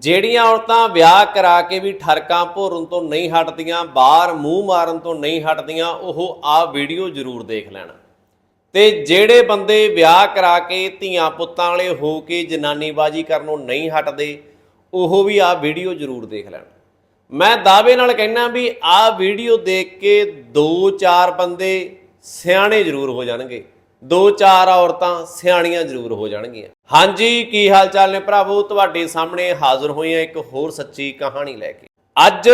ਜਿਹੜੀਆਂ ਔਰਤਾਂ ਵਿਆਹ ਕਰਾ ਕੇ ਵੀ ਠਰਕਾਂ ਭੋਰਨ ਤੋਂ ਨਹੀਂ ਹਟਦੀਆਂ, ਬਾਹਰ ਮੂੰਹ ਮਾਰਨ ਤੋਂ ਨਹੀਂ ਹਟਦੀਆਂ, ਉਹ ਆਹ ਵੀਡੀਓ ਜ਼ਰੂਰ ਦੇਖ ਲੈਣ। ਤੇ ਜਿਹੜੇ ਬੰਦੇ ਵਿਆਹ ਕਰਾ ਕੇ ਧੀਆਂ ਪੁੱਤਾਂ ਵਾਲੇ ਹੋ ਕੇ ਜਨਾਨੀਬਾਜੀ ਕਰਨੋਂ ਨਹੀਂ ਹਟਦੇ, ਉਹ ਵੀ ਆਹ ਵੀਡੀਓ ਜ਼ਰੂਰ ਦੇਖ ਲੈਣ। ਮੈਂ ਦਾਅਵੇ ਨਾਲ ਕਹਿਣਾ ਵੀ ਆਹ ਵੀਡੀਓ ਦੇਖ ਕੇ 2-4 ਬੰਦੇ ਸਿਆਣੇ ਜ਼ਰੂਰ ਹੋ ਜਾਣਗੇ। 2-4 ਔਰਤਾਂ ਸਿਆਣੀਆਂ ਜ਼ਰੂਰ ਹੋ ਜਾਣਗੀਆਂ। ਹਾਂਜੀ, ਕੀ ਹਾਲ ਚਾਲ ਨੇ ਭਰਾਵੋ? ਤੁਹਾਡੇ ਸਾਹਮਣੇ ਹਾਜ਼ਰ ਹੋਏ ਆ ਇੱਕ ਹੋਰ ਸੱਚੀ ਕਹਾਣੀ ਲੈ ਕੇ। ਅੱਜ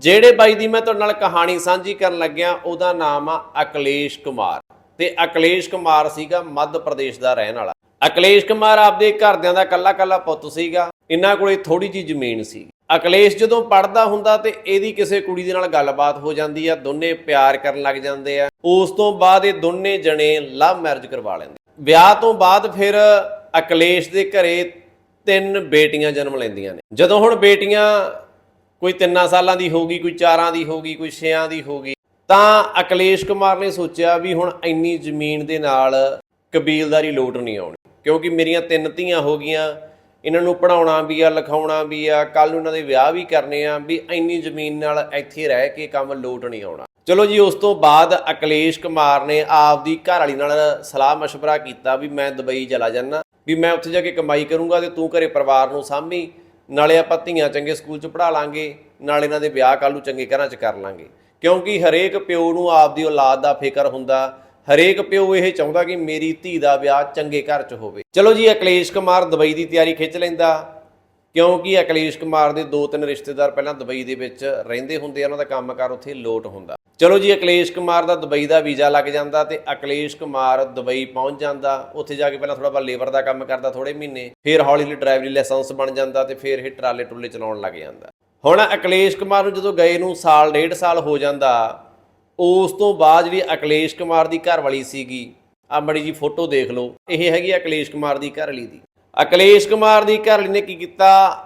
ਜਿਹੜੇ ਬਾਈ ਦੀ ਮੈਂ ਤੁਹਾਡੇ ਨਾਲ ਕਹਾਣੀ ਸਾਂਝੀ ਕਰਨ ਲੱਗਿਆ, ਉਹਦਾ ਨਾਮ ਆ ਅਕਲੇਸ਼ ਕੁਮਾਰ। ਤੇ ਅਕਲੇਸ਼ ਕੁਮਾਰ ਸੀਗਾ ਮੱਧ ਪ੍ਰਦੇਸ਼ ਦਾ ਰਹਿਣ ਵਾਲਾ। ਅਕਲੇਸ਼ ਕੁਮਾਰ ਆਪਦੇ ਘਰਦਿਆਂ ਦਾ ਕੱਲਾ ਕੱਲਾ ਪੁੱਤ ਸੀਗਾ। ਇਹਨਾਂ ਕੋਲੇ ਥੋੜੀ ਜੀ ਜ਼ਮੀਨ ਸੀ ਅਕਲੇਸ਼ ਜਦੋਂ ਪੜਦਾ ਹੁੰਦਾ ਤੇ ਇਹਦੀ ਕਿਸੇ ਕੁੜੀ ਦੇ ਨਾਲ ਗੱਲਬਾਤ ਹੋ ਜਾਂਦੀ ਆ, ਦੋਨੇ ਪਿਆਰ ਕਰਨ ਲੱਗ ਜਾਂਦੇ ਆ। ਉਸ ਤੋਂ ਬਾਅਦ ਇਹ ਦੋਨੇ ਜਣੇ ਲਵ ਮੈਰਿਜ ਕਰਵਾ ਲੈਂਦੇ। ਵਿਆਹ ਤੋਂ ਬਾਅਦ ਫਿਰ ਅਕਲੇਸ਼ ਦੇ ਘਰੇ ਤਿੰਨ ਬੇਟੀਆਂ ਜਨਮ ਲੈਂਦੀਆਂ ਨੇ। ਜਦੋਂ ਹੁਣ ਬੇਟੀਆਂ ਕੋਈ 3 ਸਾਲਾਂ ਦੀ ਹੋਗੀ ਕੋਈ 4 ਦੀ ਹੋਗੀ ਕੋਈ 6 ਦੀ ਹੋਗੀ ਤਾਂ ਅਕਲੇਸ਼ ਕੁਮਾਰ ਨੇ ਸੋਚਿਆ ਵੀ ਹੁਣ ਇੰਨੀ ਜ਼ਮੀਨ ਦੇ ਨਾਲ ਕਬੀਲਦਾਰੀ ਲੋਟ ਨਹੀਂ ਆਉਣੀ। ਕਿਉਂਕਿ ਮੇਰੀਆਂ ਤਿੰਨ ਧੀਆਂ ਹੋ ਗਈਆਂ ਇਹਨਾਂ ਨੂੰ ਪੜਾਉਣਾ ਵੀ ਆ, ਲਿਖਾਉਣਾ ਵੀ ਆ ਕੱਲ ਨੂੰ ਇਹਨਾਂ ਦੇ ਵਿਆਹ ਵੀ ਕਰਨੇ ਆ, ਵੀ ਇੰਨੀ ਜ਼ਮੀਨ ਨਾਲ ਇੱਥੇ ਰਹਿ ਕੇ ਕੰਮ ਲੋਟ ਨਹੀਂ ਆਉਣਾ। ਚਲੋ ਜੀ, ਉਸ ਤੋਂ ਬਾਅਦ ਅਕਲੇਸ਼ ਕੁਮਾਰ ਨੇ ਆਪ ਦੀ ਘਰ ਵਾਲੀ ਨਾਲ ਸਲਾਹ مشਵਰਾ ਕੀਤਾ ਵੀ ਮੈਂ ਦੁਬਈ ਚਲਾ ਜਾਣਾ ਵੀ ਮੈਂ ਉੱਥੇ ਜਾ ਕੇ ਕਮਾਈ ਕਰੂੰਗਾ ਤੇ ਤੂੰ ਘਰੇ ਪਰਿਵਾਰ ਨੂੰ ਸਾਂਭੀ, ਨਾਲੇ ਆਪਾਂ ਧੀਆਂ ਚੰਗੇ ਸਕੂਲ 'ਚ ਪੜ੍ਹਾ ਲਾਂਗੇ, ਨਾਲ ਇਹਨਾਂ ਦੇ ਵਿਆਹ ਕੱਲ ਨੂੰ ਚੰਗੇ ਘਰਾਂ 'ਚ ਕਰ ਲਾਂਗੇ। ਕਿਉਂਕਿ ਹਰੇਕ ਪਿਓ ਨੂੰ ਆਪ ਦੀ ਔਲਾਦ ਦਾ ਫਿਕਰ ਹੁੰਦਾ ਹਰੇਕ ਪਿਓ ਇਹ ਚਾਹੁੰਦਾ ਕਿ ਮੇਰੀ ਧੀ ਦਾ ਵਿਆਹ ਚੰਗੇ ਘਰ 'ਚ ਹੋਵੇ। ਚਲੋ ਜੀ, ਅਕਲੇਸ਼ ਕੁਮਾਰ ਦੁਬਈ ਦੀ ਤਿਆਰੀ ਖਿੱਚ ਲੈਂਦਾ। ਕਿਉਂਕਿ ਅਕਲੇਸ਼ ਕੁਮਾਰ ਦੇ ਦੋ ਤਿੰਨ ਰਿਸ਼ਤੇਦਾਰ ਪਹਿਲਾਂ ਦੁਬਈ ਦੇ ਵਿੱਚ ਰਹਿੰਦੇ ਹੁੰਦੇ ਆ, ਉਹਨਾਂ ਦਾ ਕੰਮਕਾਰ ਉੱਥੇ ਲੋਟ ਹੁੰਦਾ। ਚਲੋ ਜੀ, ਅਕਲੇਸ਼ ਕੁਮਾਰ ਦਾ ਦੁਬਈ ਦਾ ਵੀਜ਼ਾ ਲੱਗ ਜਾਂਦਾ ਤੇ ਅਕਲੇਸ਼ ਕੁਮਾਰ ਦੁਬਈ ਪਹੁੰਚ ਜਾਂਦਾ। ਉੱਥੇ ਜਾ ਕੇ ਪਹਿਲਾਂ ਥੋੜਾ ਬਹੁਤ ਲੇਬਰ ਦਾ ਕੰਮ ਕਰਦਾ ਥੋੜੇ ਮਹੀਨੇ। ਫਿਰ ਹੌਲੀ ਹੌਲੀ ਡਰਾਈਵਰੀ ਲਾਇਸੈਂਸ ਬਣ ਜਾਂਦਾ ਤੇ ਫਿਰ ਇਹ ਟਰਾਲੇ ਟੁੱਲੇ ਚਲਾਉਣ ਲੱਗ ਜਾਂਦਾ। ਹੁਣ ਅਕਲੇਸ਼ ਕੁਮਾਰ ਨੂੰ ਜਦੋਂ ਗਏ ਨੂੰ ਸਾਲ, ਡੇਢ ਸਾਲ ਹੋ ਜਾਂਦਾ ਉਸ ਤੋਂ ਬਾਅਦ ਜਿਹੜੀ ਅਕਲੇਸ਼ ਕੁਮਾਰ ਦੀ ਘਰ ਵਾਲੀ ਸੀਗੀ। ਆ ਮੜੀ ਜੀ ਫੋਟੋ ਦੇਖ ਲਓ। ਇਹ ਹੈਗੀ ਅਕਲੇਸ਼ ਕੁਮਾਰ ਦੀ ਘਰ ਵਾਲੀ ਦੀ। ਅਕਲੇਸ਼ ਕੁਮਾਰ ਦੀ ਘਰ ਵਾਲੀ ਨੇ ਕੀ ਕੀਤਾ?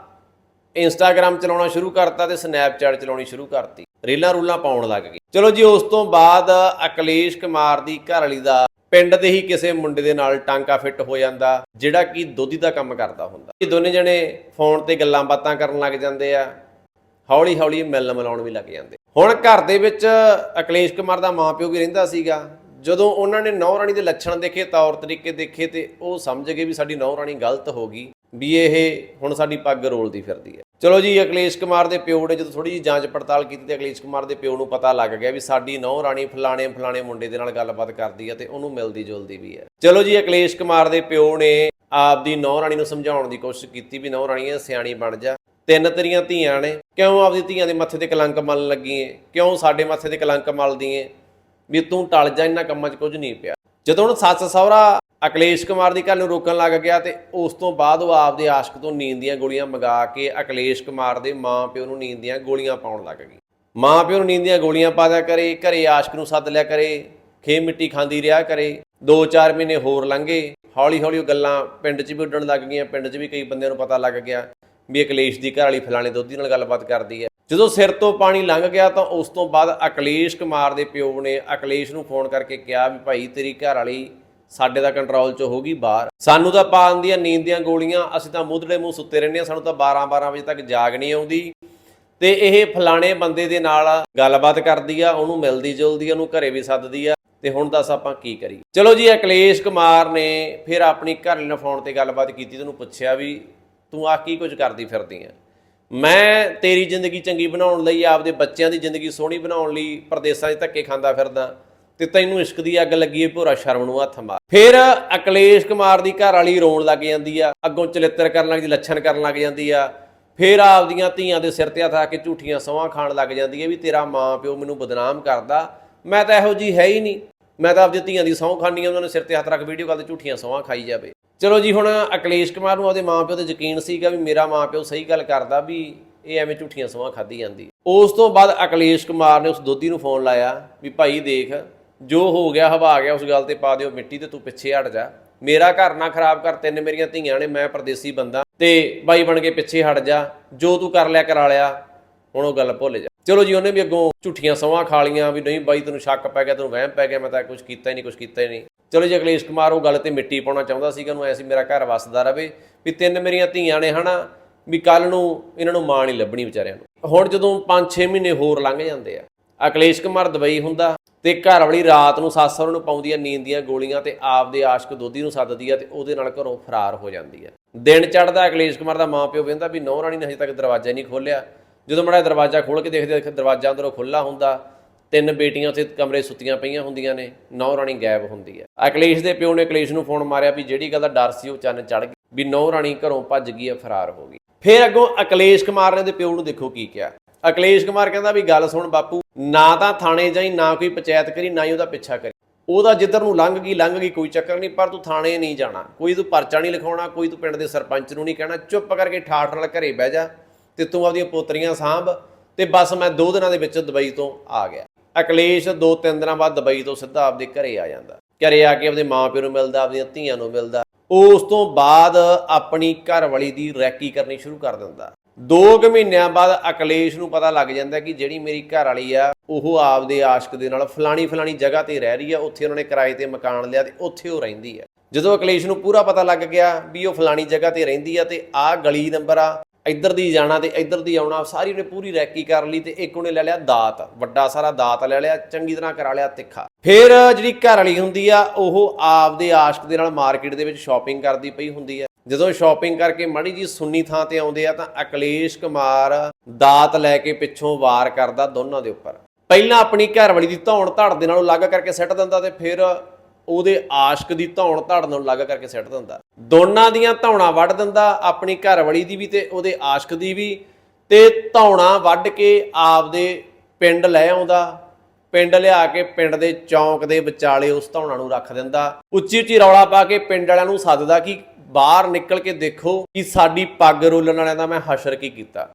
ਇੰਸਟਾਗ੍ਰam ਚਲਾਉਣਾ ਸ਼ੁਰੂ ਕਰਤਾ ਤੇ ਸਨੈਪਚੈਟ ਚਲਾਉਣੀ ਸ਼ੁਰੂ ਕਰਤੀ। ਰੀਲਾਂ ਰੂਲਾਂ ਪਾਉਣ ਲੱਗ ਗਈ। ਚਲੋ ਜੀ, ਉਸ ਤੋਂ ਬਾਅਦ ਅਕਲੇਸ਼ ਕੁਮਾਰ ਦੀ ਘਰ ਵਾਲੀ ਦਾ ਪਿੰਡ ਦੇ ਹੀ ਕਿਸੇ ਮੁੰਡੇ ਦੇ ਨਾਲ ਟਾਂਕਾ ਫਿੱਟ ਹੋ ਜਾਂਦਾ, ਜਿਹੜਾ ਕਿ ਦੋਧੀ ਦਾ ਕੰਮ ਕਰਦਾ ਹੁੰਦਾ। ਇਹ ਦੋਨੇ ਜਣੇ ਫੋਨ ਤੇ ਗੱਲਾਂ ਬਾਤਾਂ ਕਰਨ ਲੱਗ ਜਾਂਦੇ ਆ। ਹੌਲੀ ਹੌਲੀ ਮਿਲਣ ਮਿਲਾਉਣ ਵੀ ਲੱਗ ਜਾਂਦੇ। ਹੁਣ ਘਰ ਦੇ ਵਿੱਚ ਅਕਲੇਸ਼ ਕੁਮਾਰ ਦਾ ਮਾਪਿਓ ਵੀ ਰਹਿੰਦਾ ਸੀਗਾ। ਜਦੋਂ ਉਹਨਾਂ ਨੇ ਨੌ ਰਾਣੀ ਦੇ ਲੱਛਣ ਦੇਖੇ, ਤੌਰ ਤਰੀਕੇ ਦੇਖੇ ਤੇ ਉਹ ਸਮਝ ਗਏ ਵੀ ਸਾਡੀ ਨੌ ਰਾਣੀ ਗਲਤ ਹੋ ਗਈ, ਵੀ ਇਹ ਹੁਣ ਸਾਡੀ ਪੱਗ ਰੋਲਦੀ ਫਿਰਦੀ ਹੈ। ਚਲੋ ਜੀ, ਅਕਲੇਸ਼ ਕੁਮਾਰ ਦੇ ਪਿਓ ਨੇ ਜਦੋਂ ਥੋੜੀ ਜਿਹੀ ਜਾਂਚ ਪੜਤਾਲ ਕੀਤੀ ਤੇ ਅਕਲੇਸ਼ ਕੁਮਾਰ ਦੇ ਪਿਓ ਨੂੰ ਪਤਾ ਲੱਗ ਗਿਆ ਵੀ ਸਾਡੀ ਨੌ ਰਾਣੀ ਫਲਾਣੇ ਫਲਾਣੇ ਮੁੰਡੇ ਦੇ ਨਾਲ ਗੱਲਬਾਤ ਕਰਦੀ ਹੈ ਤੇ ਉਹਨੂੰ ਮਿਲਦੀ ਜੁਲਦੀ ਵੀ ਹੈ। ਚਲੋ ਜੀ, ਅਕਲੇਸ਼ ਕੁਮਾਰ ਦੇ ਪਿਓ ਨੇ ਆਪਦੀ ਨੌ ਰਾਣੀ ਨੂੰ ਸਮਝਾਉਣ ਦੀ ਕੋਸ਼ਿਸ਼ ਕੀਤੀ ਵੀ ਨੌ ਰਾਣੀ ਇਹ ਸਿਆਣੀ ਬਣ ਜਾ। ਤਿੰਨ ਤੇਰੀਆਂ ਧੀਆਂ ਨੇ, ਕਿਉਂ ਆਪਦੀ ਧੀਆਂ ਦੇ ਮੱਥੇ ਤੇ ਕਲੰਕ ਮਲਣ ਲੱਗੀ ਏ ਕਿਉਂ ਸਾਡੇ ਮੱਥੇ ਤੇ ਕਲੰਕ ਮਲਦੀ ਏ ਵੀ ਤੂੰ ਟਲ ਜਾ, ਇਹਨਾਂ ਕੰਮਾਂ 'ਚ ਕੁਝ ਨਹੀਂ ਪਿਆ। ਜਦੋਂ ਹੁਣ ਸੱਸ ਸਹੁਰਾ ਅਕਲੇਸ਼ ਕੁਮਾਰ ਦੀ ਘਰ ਨੂੰ ਰੋਕਣ ਲੱਗ ਗਿਆ ਤੇ ਉਸ ਤੋਂ ਬਾਅਦ ਉਹ ਆਪਦੇ ਆਸ਼ਕ ਤੋਂ ਨੀਂਦ ਦੀਆਂ ਗੋਲੀਆਂ ਮੰਗਾ ਕੇ ਅਕਲੇਸ਼ ਕੁਮਾਰ ਦੇ ਮਾਂ ਪਿਓ ਨੂੰ ਨੀਂਦ ਦੀਆਂ ਗੋਲੀਆਂ ਪਾਉਣ ਲੱਗ ਗਈ। ਮਾਂ ਪਿਓ ਨੂੰ ਨੀਂਦ ਦੀਆਂ ਗੋਲੀਆਂ ਪਾ ਦਿਆ ਕਰੇ, ਘਰੇ ਆਸ਼ਕ ਨੂੰ ਸੱਦ ਲਿਆ ਕਰੇ ਖੇ ਮਿੱਟੀ ਖਾਂਦੀ ਰਿਹਾ ਕਰੇ 2-4 ਮਹੀਨੇ ਹੋਰ ਲੰਘੇ ਹੌਲੀ ਹੌਲੀ ਉਹ ਗੱਲਾਂ ਪਿੰਡ 'ਚ ਵੀ ਉੱਡਣ ਲੱਗ ਗਈਆਂ, ਪਿੰਡ 'ਚ ਵੀ ਕਈ ਬੰਦਿਆਂ ਨੂੰ ਪਤਾ ਲੱਗ ਗਿਆ। ਵੀ ਅਕਲੇਸ਼ ਦੀ ਘਰ ਵਾਲੀ ਫਲਾਣੇ ਦੋਧੀ ਨਾਲ ਗੱਲਬਾਤ ਕਰਦੀ ਹੈ। ਜਦੋਂ ਸਿਰ ਤੋਂ ਪਾਣੀ ਲੰਘ ਗਿਆ ਤਾਂ ਉਸ ਤੋਂ ਬਾਅਦ ਅਕਲੇਸ਼ ਕੁਮਾਰ ਦੇ ਪਿਓ ਨੇ ਅਕਲੇਸ਼ ਨੂੰ ਫੋਨ ਕਰਕੇ ਕਿਹਾ ਵੀ ਭਾਈ ਤੇਰੀ ਘਰ ਵਾਲੀ ਸਾਡੇ ਦਾ ਕੰਟਰੋਲ 'ਚ ਹੋਗੀ ਬਾਹਰ। ਸਾਨੂੰ ਤਾਂ ਪਾਣ ਦੀਆਂ ਨੀਂਦ ਦੀਆਂ ਗੋਲੀਆਂ, ਅਸੀਂ ਤਾਂ ਮੁੱਧੜੇ ਮੂੰਹ ਸੁੱਤੇ ਰਹਿੰਦੇ ਹਾਂ, ਸਾਨੂੰ ਤਾਂ 12-12 ਵਜੇ ਤੱਕ ਜਾਗ ਨਹੀਂ ਆਉਂਦੀ। ਤੇ ਇਹ ਫਲਾਣੇ ਬੰਦੇ ਦੇ ਨਾਲ ਗੱਲਬਾਤ ਕਰਦੀ ਆ, ਉਹਨੂੰ ਮਿਲਦੀ ਜੁਲਦੀ, ਉਹਨੂੰ ਘਰੇ ਵੀ ਸੱਦਦੀ ਆ। ਤੇ ਹੁਣ ਦੱਸ ਆਪਾਂ ਕੀ ਕਰੀਏ। ਚਲੋ ਜੀ, ਅਕਲੇਸ਼ ਕੁਮਾਰ ਨੇ ਫਿਰ ਆਪਣੀ ਘਰ ਨਾਲ ਫੋਨ ਤੇ ਗੱਲਬਾਤ ਕੀਤੀ ਤੇ ਉਹਨੂੰ ਪੁੱਛਿਆ ਵੀ ਤੂੰ ਆ ਕੀ ਕੁਝ ਕਰਦੀ ਫਿਰਦੀ ਆ ਮੈਂ ਤੇਰੀ ਜ਼ਿੰਦਗੀ ਚੰਗੀ ਬਣਾਉਣ ਲਈ, ਆਪਦੇ ਬੱਚਿਆਂ ਦੀ ਜ਼ਿੰਦਗੀ ਸੋਹਣੀ ਬਣਾਉਣ ਲਈ ਪਰਦੇਸਾਂ 'ਚ ਧੱਕੇ ਖਾਂਦਾ ਫਿਰਦਾ। ਤੇ ਤੈਨੂੰ ਇਸ਼ਕ ਦੀ ਅੱਗ ਲੱਗੀ ਏ ਭੋਰਾ ਸ਼ਰਮ ਨੂੰ ਹੱਥ ਮਾਰ। ਫਿਰ ਅਕਲੇਸ਼ ਕੁਮਾਰ ਦੀ ਘਰ ਵਾਲੀ ਰੋਣ ਲੱਗ ਜਾਂਦੀ ਆ, ਅੱਗੋਂ ਚਲਿੱਤਰ ਕਰਨ ਲੱਗ ਜਾਂਦੀ, ਲੱਛਣ ਕਰਨ ਲੱਗ ਜਾਂਦੀ ਆ। ਫਿਰ ਆਪਦੀਆਂ ਧੀਆਂ ਦੇ ਸਿਰ ਤੇ ਹੱਥ ਆ ਕੇ ਝੂਠੀਆਂ ਸੌਹਾਂ ਖਾਣ ਲੱਗ ਜਾਂਦੀ ਹੈ ਵੀ ਤੇਰਾ ਮਾਂ ਪਿਓ ਮੈਨੂੰ ਬਦਨਾਮ ਕਰਦਾ। ਮੈਂ ਤਾਂ ਇਹੋ ਜੀ ਹੈ ਹੀ ਨਹੀਂ। ਮੈਂ ਤਾਂ ਆਪਦੇ ਧੀਆਂ ਦੀ ਸਹੁੰ ਖਾਣੀ ਆ ਉਹਨਾਂ ਨੇ ਸਿਰ ਤੇ ਹੱਥ ਰੱਖ ਵੀਡੀਓ ਕਾਲ ਤੇ ਝੂਠੀਆਂ ਸੌਹਾਂ ਖਾਈ ਜਾਵੇ। ਚਲੋ ਜੀ, ਹੁਣ ਅਕਲੇਸ਼ ਕੁਮਾਰ ਨੂੰ ਆਪਦੇ ਮਾਂ ਪਿਓ ਤੇ ਯਕੀਨ ਸੀਗਾ ਵੀ ਮੇਰਾ ਮਾਂ ਪਿਓ ਸਹੀ ਗੱਲ ਕਰਦਾ ਵੀ ਇਹ ਐਵੇਂ ਝੂਠੀਆਂ ਸੌਹਾਂ ਖਾਦੀ ਜਾਂਦੀ। ਉਸ ਤੋਂ ਬਾਅਦ ਅਕਲੇਸ਼ ਕੁਮਾਰ ਨੇ ਉਸ ਦੋਧੀ ਨੂੰ ਫੋਨ ਲਾਇਆ ਵੀ ਭਾਈ ਦੇਖ, ਜੋ ਹੋ ਗਿਆ, ਹਵਾ ਗਿਆ, ਉਸ ਗੱਲ ਤੇ ਪਾ ਦਿਓ ਮਿੱਟੀ ਤੇ ਤੂੰ ਪਿੱਛੇ ਹਟ ਜਾ। ਮੇਰਾ ਘਰ ਨਾ ਖਰਾਬ ਕਰ, ਤਿੰਨ ਮੇਰੀਆਂ ਧੀਆਂ ਨੇ, ਮੈਂ ਪਰਦੇਸੀ ਬੰਦਾ। ਤੇ ਬਾਈ ਬਣ ਕੇ ਪਿੱਛੇ ਹਟ ਜਾ, ਜੋ ਤੂੰ ਕਰ ਲਿਆ ਕਰਾ ਲਿਆ, ਹੁਣ ਉਹ ਗੱਲ ਭੁੱਲ ਜਾ। ਚਲੋ ਜੀ, ਉਹਨੇ ਵੀ ਅੱਗੋਂ ਝੂਠੀਆਂ ਸੌਹਾਂ ਖਾ ਲੀਆਂ ਵੀ ਨਹੀਂ ਬਾਈ, ਤੈਨੂੰ ਸ਼ੱਕ ਪੈ ਗਿਆ, ਤੈਨੂੰ ਵਹਿਮ ਪੈ ਗਿਆ, ਮੈਂ ਤਾਂ ਕੁਝ ਕੀਤਾ ਹੀ ਨਹੀਂ ਕੁਝ ਕੀਤਾ ਹੀ ਨਹੀਂ। ਚਲੋ ਜੀ ਅਕਲੇਸ਼ ਕੁਮਾਰ ਉਹ ਗੱਲ ਤੇ ਮਿੱਟੀ ਪਾਉਣਾ ਚਾਹੁੰਦਾ ਸੀਗਾ, ਉਹਨੂੰ ਐ ਸੀ ਮੇਰਾ ਘਰ ਵਸਦਾ ਰਵੇ ਵੀ ਤਿੰਨ ਮੇਰੀਆਂ ਧੀਆਂ ਨੇ ਹਨਾ, ਵੀ ਕੱਲ ਨੂੰ ਇਹਨਾਂ ਨੂੰ ਮਾਂ ਨਹੀਂ ਲੱਭਣੀ ਵਿਚਾਰਿਆਂ ਨੂੰ। ਹੁਣ ਜਦੋਂ 5-6 ਮਹੀਨੇ ਹੋਰ ਲੰਘ ਜਾਂਦੇ ਆ ਅਕਲੇਸ਼ ਕੁਮਾਰ ਦਵਾਈ ਹੁੰਦਾ ਤੇ ਘਰ ਵਾਲੀ ਰਾਤ ਨੂੰ ਸੱਸ ਸਹੁਰੇ ਨੂੰ ਪਾਉਂਦੀਆਂ ਨੀਂਦ ਦੀਆਂ ਗੋਲੀਆਂ ਤੇ ਆਪਦੇ ਆਸ਼ਕ ਦੋਧੀ ਨੂੰ ਸੱਦਦੀ ਆ ਤੇ ਉਹਦੇ ਨਾਲ ਘਰੋਂ ਫਰਾਰ ਹੋ ਜਾਂਦੀ ਆ। ਦਿਨ ਚੜਦਾ ਅਕਲੇਸ਼ ਕੁਮਾਰ ਦਾ ਮਾਂ ਪਿਓ ਕਹਿੰਦਾ ਵੀ ਨੌ ਰਾਣੀ ਨੇ ਹਜੇ ਤੱਕ ਦਰਵਾਜ਼ਾ ਨਹੀਂ ਖੋਲਿਆ ਜਦੋਂ ਮੜਾ ਦਰਵਾਜ਼ਾ ਖੋਲ ਕੇ ਦੇਖਦੇ ਦਰਵਾਜ਼ਾ ਅੰਦਰੋਂ ਖੁੱਲਾ ਹੁੰਦਾ, ਤਿੰਨ ਬੇਟੀਆਂ ਉੱਥੇ ਕਮਰੇ ਸੁੱਤੀਆਂ ਪਈਆਂ ਹੁੰਦੀਆਂ ਨੇ, ਨੌ ਰਾਣੀ ਗਾਇਬ ਹੁੰਦੀ ਹੈ। ਅਕਲੇਸ਼ ਦੇ ਪਿਓ ਨੇ ਅਕਲੇਸ਼ ਨੂੰ ਫੋਨ ਮਾਰਿਆ ਵੀ ਜਿਹੜੀ ਗੱਲ ਦਾ ਡਰ ਸੀ ਉਹ ਚੰਨ ਚੜ ਗਈ, ਵੀ ਨੌ ਰਾਣੀ ਘਰੋਂ ਭੱਜ ਗਈ ਹੈ ਫਰਾਰ ਹੋ ਗਈ। ਫਿਰ ਅੱਗੋਂ ਅਕਲੇਸ਼ ਕੁਮਾਰ ਨੇ ਦੇ ਪਿਓ ਨੂੰ ਦੇਖੋ ਕੀ ਕਿਹਾ। ਅਕਲੇਸ਼ ਕੁਮਾਰ ਕਹਿੰਦਾ ਵੀ ਗੱਲ ਸੁਣ ਬਾਪੂ, ਨਾ ਤਾਂ ਥਾਣੇ ਜਾਈ, ਨਾ ਕੋਈ ਪੰਚਾਇਤ ਕਰੀ, ਨਾ ਹੀ ਉਹਦਾ ਪਿੱਛਾ ਕਰੀ। ਉਹਦਾ ਜਿੱਧਰ ਨੂੰ ਲੰਘ ਗਈ ਲੰਘ ਗਈ, ਕੋਈ ਚੱਕਰ ਨਹੀਂ, ਪਰ ਤੂੰ ਥਾਣੇ ਨਹੀਂ ਜਾਣਾ। ਕੋਈ ਤੂੰ ਪਰਚਾ ਨਹੀਂ ਲਿਖਾਉਣਾ, ਕੋਈ ਤੂੰ ਪਿੰਡ ਦੇ ਸਰਪੰਚ ਨੂੰ ਨਹੀਂ ਕਹਿਣਾ, ਚੁੱਪ ਕਰਕੇ ਠਾਠ ਨਾਲ ਘਰੇ ਬਹਿ ਜਾ। ਤੇ ਤੂੰ ਆਪਦੀਆਂ ਪੋਤਰੀਆਂ ਸਾਂਭ ਤੇ ਬਸ ਮੈਂ ਦੋ ਦਿਨਾਂ ਦੇ ਵਿੱਚ ਦੁਬਈ ਤੋਂ ਆ ਗਿਆ। ਅਕਲੇਸ਼ ਦੋ ਤਿੰਨ ਦਿਨਾਂ ਬਾਅਦ ਦੁਬਈ ਤੋਂ ਸਿੱਧਾ ਆਪਦੇ ਘਰੇ ਆ ਜਾਂਦਾ। ਘਰੇ ਆ ਕੇ ਆਪਦੇ ਮਾਪਿਓ ਨੂੰ ਮਿਲਦਾ, ਆਪਦੀਆਂ ਧੀਆਂ ਨੂੰ ਮਿਲਦਾ। ਉਸ ਤੋਂ ਬਾਅਦ ਆਪਣੀ ਘਰਵਾਲੀ ਦੀ ਰੈਕੀ ਕਰਨੀ ਸ਼ੁਰੂ ਕਰ ਦਿੰਦਾ। ਦੋ ਕੁ ਮਹੀਨਿਆਂ ਬਾਅਦ ਅਕਲੇਸ਼ ਨੂੰ ਪਤਾ ਲੱਗ ਜਾਂਦਾ ਕਿ ਜਿਹੜੀ ਮੇਰੀ ਘਰ ਵਾਲੀ ਆ, ਉਹ ਆਪਦੇ ਆਸ਼ਕ ਦੇ ਨਾਲ ਫਲਾਣੀ ਫਲਾਣੀ ਜਗ੍ਹਾ ਤੇ ਰਹਿ ਰਹੀ ਆ। ਉੱਥੇ ਉਹਨਾਂ ਨੇ ਕਿਰਾਏ ਤੇ ਮਕਾਨ ਲਿਆ ਤੇ ਉੱਥੇ ਉਹ ਰਹਿੰਦੀ ਆ। ਜਦੋਂ ਅਕਲੇਸ਼ ਨੂੰ ਪੂਰਾ ਪਤਾ ਲੱਗ ਗਿਆ ਵੀ ਉਹ ਫਲਾਣੀ ਜਗ੍ਹਾ ਤੇ ਰਹਿੰਦੀ ਆ ਤੇ ਆਹ ਗਲੀ ਨੰਬਰ ਆ ਇੱਧਰ ਦੀ ਜਾਣਾ ਤੇ ਇੱਧਰ ਦੀ ਆਉਣਾ, ਸਾਰੀ ਉਹਨੇ ਪੂਰੀ ਰੈਕੀ ਕਰ ਲਈ ਤੇ ਇੱਕ ਉਹਨੇ ਲੈ ਲਿਆ ਦਾਤ, ਵੱਡਾ ਸਾਰਾ ਦਾਤ ਲੈ ਲਿਆ, ਚੰਗੀ ਤਰ੍ਹਾਂ ਕਰਾ ਲਿਆ ਤਿੱਖਾ। ਫਿਰ ਜਿਹੜੀ ਘਰ ਵਾਲੀ ਹੁੰਦੀ ਆ, ਉਹ ਆਪਦੇ ਆਸ਼ਕ ਦੇ ਨਾਲ ਮਾਰਕੀਟ ਦੇ ਵਿੱਚ ਸ਼ਾਪਿੰਗ ਕਰਦੀ ਪਈ ਹੁੰਦੀ ਆ। ਜਦੋਂ ਸ਼ਾਪਿੰਗ ਕਰਕੇ ਮਾੜੀ ਜੀ ਸੁੰਨੀ ਥਾਂ ਤੇ ਆਉਂਦੇ ਆ ਤਾਂ ਅਕਲੇਸ਼ ਕੁਮਾਰ ਦਾਤ ਲੈ ਕੇ ਪਿੱਛੋਂ ਵਾਰ ਕਰਦਾ ਦੋਨਾਂ ਦੇ ਉੱਪਰ। ਪਹਿਲਾਂ ਆਪਣੀ ਘਰ ਵਾਲੀ ਦੀ ਧੌਣ ਧੜ ਦੇ ਨਾਲੋਂ ਅਲੱਗ ਕਰਕੇ ਸੱਟ ਦਿੰਦਾ ਤੇ ਫਿਰ ਉਹਦੇ ਆਸ਼ਕ ਦੀ ਧੌਣ ਧੜ ਨੂੰ ਲੱਗ ਕਰਕੇ ਸਿੱਟ ਦਿੰਦਾ। ਦੋਨਾਂ ਦੀਆਂ ਧੌਣਾ ਵੱਢ ਦਿੰਦਾ, ਆਪਣੀ ਘਰਵਾਲੀ ਦੀ ਵੀ ਤੇ ਉਹਦੇ ਆਸ਼ਕ ਦੀ ਵੀ। ਤੇ ਧੌਣਾ ਵੱਢ ਕੇ ਆਪਦੇ ਪਿੰਡ ਲੈ ਆਉਂਦਾ। ਪਿੰਡ ਲਿਆ ਕੇ ਪਿੰਡ ਦੇ ਚੌਂਕ ਦੇ ਵਿਚਾਲੇ ਉਸ ਧੌਣਾ ਨੂੰ ਰੱਖ ਦਿੰਦਾ। ਉੱਚੀ ਉੱਚੀ ਰੌਲਾ ਪਾ ਕੇ ਪਿੰਡ ਵਾਲਿਆਂ ਨੂੰ ਸੱਦਦਾ ਕਿ ਬਾਹਰ ਨਿਕਲ ਕੇ ਦੇਖੋ ਕਿ ਸਾਡੀ ਪੱਗ ਰੋਲਣ ਵਾਲਿਆਂ ਦਾ ਮੈਂ ਹਸ਼ਰ ਕੀ ਕੀਤਾ।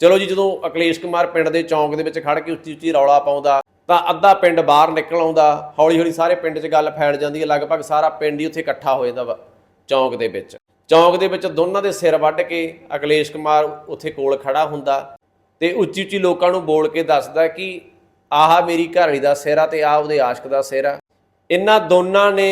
ਚਲੋ ਜੀ, ਜਦੋਂ ਅਕਲੇਸ਼ ਕੁਮਾਰ ਪਿੰਡ ਦੇ ਚੌਂਕ ਦੇ ਵਿੱਚ ਖੜ ਕੇ ਉੱਚੀ ਉੱਚੀ ਰੌਲਾ ਪਾਉਂਦਾ ਤਾਂ ਅੱਧਾ ਪਿੰਡ ਬਾਹਰ ਨਿਕਲ ਆਉਂਦਾ ਹੌਲੀ ਹੌਲੀ ਸਾਰੇ ਪਿੰਡ 'ਚ ਗੱਲ ਫੈਲ ਜਾਂਦੀ ਹੈ, ਲਗਭਗ ਸਾਰਾ ਪਿੰਡ ਹੀ ਉੱਥੇ ਇਕੱਠਾ ਹੋ ਜਾਂਦਾ ਵਾ, ਚੌਂਕ ਦੇ ਵਿੱਚ। ਚੌਂਕ ਦੇ ਵਿੱਚ ਦੋਨਾਂ ਦੇ ਸਿਰ ਵੱਢ ਕੇ ਅਕਲੇਸ਼ ਕੁਮਾਰ ਉੱਥੇ ਕੋਲ ਖੜਾ ਹੁੰਦਾ ਤੇ ਉੱਚੀ ਉੱਚੀ ਲੋਕਾਂ ਨੂੰ ਬੋਲ ਕੇ ਦੱਸਦਾ ਕਿ ਆਹ ਮੇਰੀ ਘਰੜੀ ਦਾ ਸਿਰ ਆ ਤੇ ਆਹ ਉਹਦੇ ਆਸ਼ਕ ਦਾ ਸਿਰ ਆ। ਇਹਨਾਂ ਦੋਨਾਂ ਨੇ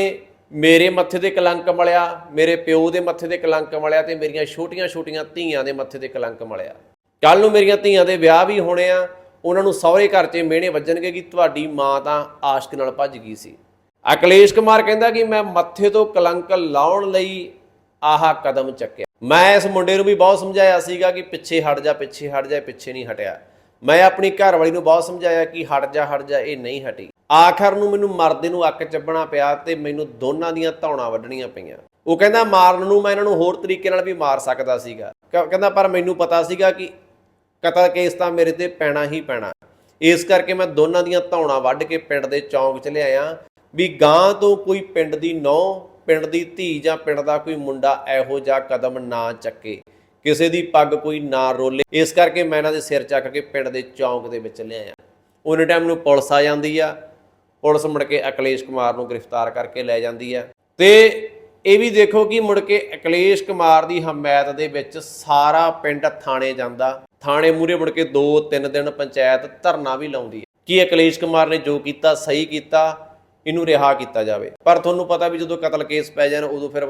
ਮੇਰੇ ਮੱਥੇ ਤੇ ਕਲੰਕ ਮਲਿਆ, ਮੇਰੇ ਪਿਓ ਦੇ ਮੱਥੇ ਤੇ ਕਲੰਕ ਮਲਿਆ ਤੇ ਮੇਰੀਆਂ ਛੋਟੀਆਂ-ਛੋਟੀਆਂ ਧੀਆਂ ਦੇ ਮੱਥੇ ਤੇ ਕਲੰਕ ਮਲਿਆ। ਕੱਲ ਨੂੰ ਮੇਰੀਆਂ ਧੀਆਂ ਦੇ ਵਿਆਹ ਵੀ ਹੋਣੇ ਆ ਉਹਨਾਂ ਨੂੰ ਸਹੁਰੇ ਘਰ 'ਚ ਮਿਹਣੇ ਵੱਜਣਗੇ ਕਿ ਤੁਹਾਡੀ ਮਾਂ ਤਾਂ ਆਸ਼ਕ ਨਾਲ ਭੱਜ ਗਈ ਸੀ। ਅਕਲੇਸ਼ ਕੁਮਾਰ ਕਹਿੰਦਾ ਕਿ ਮੈਂ ਮੱਥੇ ਤੋਂ ਕਲੰਕ ਲਾਉਣ ਲਈ ਆਹ ਕਦਮ ਚੱਕਿਆ। ਮੈਂ ਇਸ ਮੁੰਡੇ ਨੂੰ ਵੀ ਬਹੁਤ ਸਮਝਾਇਆ ਸੀਗਾ ਕਿ ਪਿੱਛੇ ਹਟ ਜਾ, ਪਿੱਛੇ ਹਟ ਜਾ ਪਿੱਛੇ ਨਹੀਂ ਹਟਿਆ। ਮੈਂ ਆਪਣੀ ਘਰਵਾਲੀ ਨੂੰ ਬਹੁਤ ਸਮਝਾਇਆ ਕਿ ਹਟ ਜਾ ਹਟ ਜਾ, ਇਹ ਨਹੀਂ ਹਟੀ। ਆਖਰ ਨੂੰ ਮੈਨੂੰ ਮਰਦੇ ਨੂੰ ਅੱਕ ਚੱਬਣਾ ਪਿਆ ਤੇ ਮੈਨੂੰ ਦੋਨਾਂ ਦੀਆਂ ਧੌਣਾ ਵੱਢਣੀਆਂ ਪਈਆਂ। ਉਹ ਕਹਿੰਦਾ ਮਾਰਨ ਨੂੰ ਮੈਂ ਇਹਨਾਂ ਨੂੰ ਹੋਰ ਤਰੀਕੇ ਨਾਲ ਵੀ ਮਾਰ ਸਕਦਾ ਸੀਗਾ। ਕਹਿੰਦਾ ਪਰ ਮੈਨੂੰ ਪਤਾ ਸੀਗਾ ਕਿ ਕਤਲ ਕੇਸ ਤਾਂ ਮੇਰੇ ਤੇ ਪੈਣਾ ਹੀ ਪੈਣਾ। ਇਸ ਕਰਕੇ ਮੈਂ ਦੋਨਾਂ ਦੀਆਂ ਧੌਣਾ ਵੱਢ ਕੇ ਪਿੰਡ ਦੇ ਚੌਂਕ 'ਚ ਲਿਆਇਆ। ਵੀ ਗਾਂ ਤੋਂ ਕੋਈ ਪਿੰਡ ਦੀ ਨੌ ਪਿੰਡ ਦੀ ਧੀ ਜਾਂ ਪਿੰਡ ਦਾ ਕੋਈ ਮੁੰਡਾ ਇਹੋ ਜਿਹਾ ਕਦਮ ਨਾ ਚੱਕੇ। ਕਿਸੇ ਦੀ ਪੱਗ ਕੋਈ ਨਾ ਰੋਲੇ। ਇਸ ਕਰਕੇ ਮੈਂ ਇਹਨਾਂ ਦੇ ਸਿਰ ਚੱਕ ਕੇ ਪਿੰਡ ਦੇ ਚੌਂਕ ਦੇ ਵਿੱਚ ਲਿਆਇਆ। ਉਹਨੇ ਟਾਈਮ ਨੂੰ ਪੁਲਿਸ ਆ ਜਾਂਦੀ ਆ। ਪੁਲਿਸ ਮੁੜ ਕੇ ਅਕਲੇਸ਼ ਕੁਮਾਰ ਨੂੰ ਗ੍ਰਿਫਤਾਰ ਕਰਕੇ ਲੈ ਜਾਂਦੀ ਆ। ਤੇ ਇਹ ਵੀ ਦੇਖੋ ਕਿ ਮੁੜ ਕੇ ਅਕਲੇਸ਼ ਕੁਮਾਰ ਦੀ ਹਮਾਇਤ ਦੇ ਵਿੱਚ ਸਾਰਾ ਪਿੰਡ ਥਾਣੇ ਜਾਂਦਾ। ਥਾਣੇ ਮੂਰੇ ਮੁੜ ਕੇ 2-3 ਦਿਨ ਪੰਚਾਇਤ ਧਰਨਾ ਵੀ ਲਾਉਂਦੀ ਹੈ ਕਿ ਅਕਲੇਸ਼ ਕੁਮਾਰ ਨੇ ਜੋ ਕੀਤਾ, ਸਹੀ ਕੀਤਾ, ਇਹਨੂੰ ਰਿਹਾ ਕੀਤਾ ਜਾਵੇ। ਪਰ ਤੁਹਾਨੂੰ ਪਤਾ ਵੀ ਜਦੋਂ ਕਤਲ ਕੇਸ ਪੈ ਜਾਣ, ਉਦੋਂ ਫਿਰ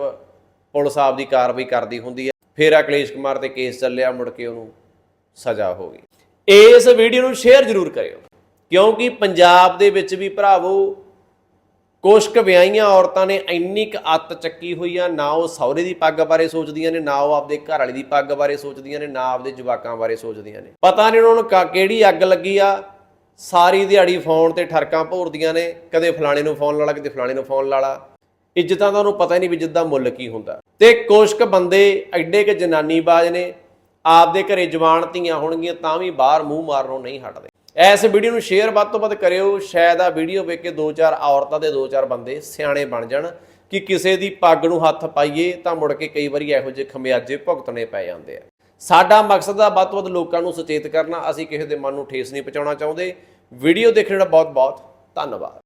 ਪੁਲਿਸ ਆਪ ਦੀ ਕਾਰਵਾਈ ਕਰਦੀ ਹੁੰਦੀ ਹੈ। ਫਿਰ ਅਕਲੇਸ਼ ਕੁਮਾਰ ਤੇ ਕੇਸ ਚੱਲਿਆ, ਮੁੜ ਕੇ ਉਹਨੂੰ ਸਜ਼ਾ ਹੋ ਗਈ। ਇਸ ਵੀਡੀਓ ਨੂੰ ਸ਼ੇਅਰ ਜ਼ਰੂਰ ਕਰਿਓ। ਕਿਉਂਕਿ ਪੰਜਾਬ ਦੇ ਵਿੱਚ ਵੀ ਭਰਾਵੋ ਕੁਛ ਕੁ ਵਿਆਹੀਆਂ ਔਰਤਾਂ ਨੇ ਇੰਨੀ ਕੁ ਅੱਤ ਚੱਕੀ ਹੋਈ ਆ, ਨਾ ਉਹ ਸਹੁਰੇ ਦੀ ਪੱਗ ਬਾਰੇ ਸੋਚਦੀਆਂ ਨੇ, ਨਾ ਉਹ ਆਪਦੇ ਘਰ ਵਾਲੀ ਦੀ ਪੱਗ ਬਾਰੇ ਸੋਚਦੀਆਂ ਨੇ, ਨਾ ਆਪਦੇ ਜਵਾਕਾਂ ਬਾਰੇ ਸੋਚਦੀਆਂ ਨੇ। ਪਤਾ ਨਹੀਂ ਉਹਨਾਂ ਨੂੰ ਕਾ- ਕਿਹੜੀ ਅੱਗ ਲੱਗੀ ਆ, ਸਾਰੀ ਦਿਹਾੜੀ ਫੋਨ ਤੇ ਠਰਕਾਂ ਭੋਰਦੀਆਂ ਨੇ, ਕਦੇ ਫਲਾਣੇ ਨੂੰ ਫੋਨ ਲਾ ਲਾ, ਕਦੇ ਫਲਾਣੇ ਨੂੰ ਫੋਨ ਲਾ ਲਾ। ਇੱਜ਼ਤਾਂ ਦਾ ਉਹਨੂੰ ਪਤਾ ਹੀ ਨਹੀਂ ਵੀ ਇੱਜ਼ਤ ਦਾ ਮੁੱਲ ਕੀ ਹੁੰਦਾ। ਤੇ ਕੁਛ ਕੁ ਬੰਦੇ ਐਡੇ ਕੁ ਜਨਾਨੀਬਾਜ਼ ਨੇ, ਆਪਦੇ ਘਰੇ ਜਵਾਨ ਧੀਆਂ ਹੋਣਗੀਆਂ ਤਾਂ ਵੀ ਬਾਹਰ ਮੂੰਹ ਮਾਰਨੋਂ ਨਹੀਂ ਹਟਦੇ। ਇਸ ਵੀਡੀਓ ਨੂੰ ਸ਼ੇਅਰ ਵੱਧ ਤੋਂ ਵੱਧ ਕਰਿਓ। ਸ਼ਾਇਦ ਆ ਵੀਡੀਓ ਵੇਖ ਕੇ ਦੋ ਚਾਰ ਔਰਤਾਂ ਦੇ ਦੋ ਚਾਰ ਬੰਦੇ ਸਿਆਣੇ ਬਣ ਜਾਣ ਕਿ ਕਿਸੇ ਦੀ ਪੱਗ ਨੂੰ ਹੱਥ ਪਾਈਏ ਤਾਂ ਮੁੜ ਕੇ ਕਈ ਵਾਰੀ ਇਹੋ ਜਿਹੇ ਖਮਿਆਜੇ ਭੁਗਤਣੇ ਪੈ ਜਾਂਦੇ ਆ। ਸਾਡਾ ਮਕਸਦ ਆ ਵੱਧ ਤੋਂ ਵੱਧ ਲੋਕਾਂ ਨੂੰ ਸੁਚੇਤ ਕਰਨਾ। ਅਸੀਂ ਕਿਸੇ ਦੇ ਮਨ ਨੂੰ ਠੇਸ ਨਹੀਂ ਪਹੁੰਚਾਉਣਾ ਚਾਹੁੰਦੇ। ਵੀਡੀਓ ਦੇਖਣ ਦਾ ਬਹੁਤ ਬਹੁਤ ਧੰਨਵਾਦ।